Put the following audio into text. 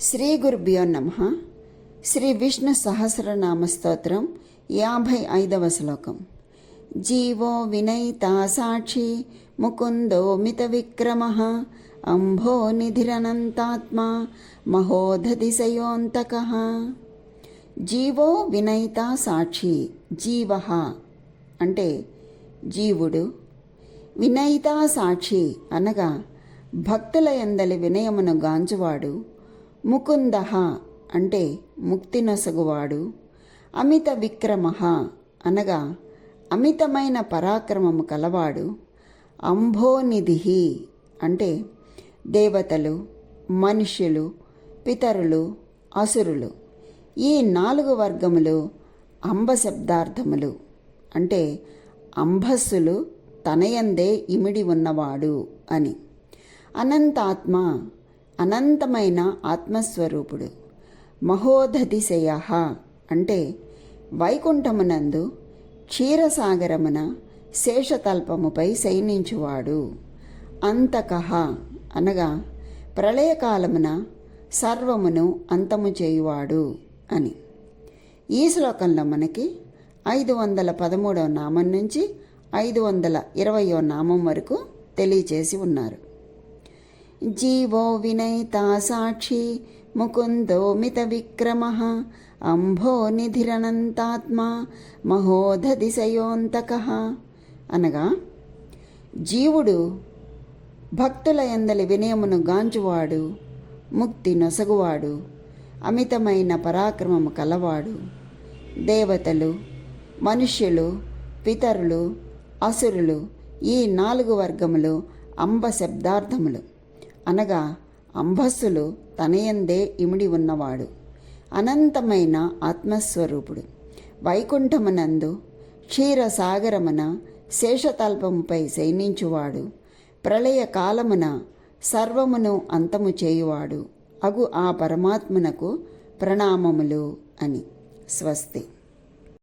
శ్రీ గురుభ్యో నమ. శ్రీ విష్ణు సహస్రనామ స్తోత్రం యాభై ఐదవ శ్లోకం. జీవో వినయితా సాక్షి ముకుందో మిత విక్రమ. అంభో నిధిరనంతాత్మ మహోదధిశయోంతక జీవో వినయిత సాక్షి జీవ అంటే జీవుడు. వినయిత సాక్షి అనగా భక్తుల ఎందలి వినయమును గాంచువాడు. ముకుంద అంటే ముక్తి నసగువాడు అమిత విక్రమ అనగా అమితమైన పరాక్రమము కలవాడు. అంభోనిధి అంటే దేవతలు మనుష్యులు పితరులు అసురులు. ఈ నాలుగు వర్గములు అంబ శబ్దార్థములు అంటే అంబస్సులు తనయందే ఇమిడి ఉన్నవాడు అని. అనంతాత్మ అనంతమైన ఆత్మస్వరూపుడు. మహోదధిశయ అంటే వైకుంఠమునందు క్షీరసాగరమున శేషతల్పముపై శయనించువాడు. అంతక అనగా ప్రళయకాలమున సర్వమును అంతము చేయువాడు అని. ఈ శ్లోకంలో మనకి ఐదు వందల పదమూడవ నామం నుంచి ఐదు వందల ఇరవయో నామం వరకు తెలియచేసి ఉన్నారు. జీవో వినయతా సాక్షి ముకుందో మిత విక్రమ అంభో నిధిరనంతాత్మ మహోధదిశయోంతక అనగా జీవుడు భక్తుల ఎందలి వినయమును గాంచువాడు ముక్తి నొసగువాడు అమితమైన పరాక్రమము కలవాడు. దేవతలు మనుష్యులు పితరులు అసురులు ఈ నాలుగు వర్గములు అంబ శబ్దార్థములు అనగా అంబస్సులు తనయందే ఇమిడి ఉన్నవాడు అనంతమైన ఆత్మస్వరూపుడు. వైకుంఠమునందు క్షీరసాగరమున శేషతల్పముపై శయనించువాడు ప్రళయ కాలమున సర్వమును అంతము చేయువాడు అగు ఆ పరమాత్మనకు ప్రణామములు అని. స్వస్తి.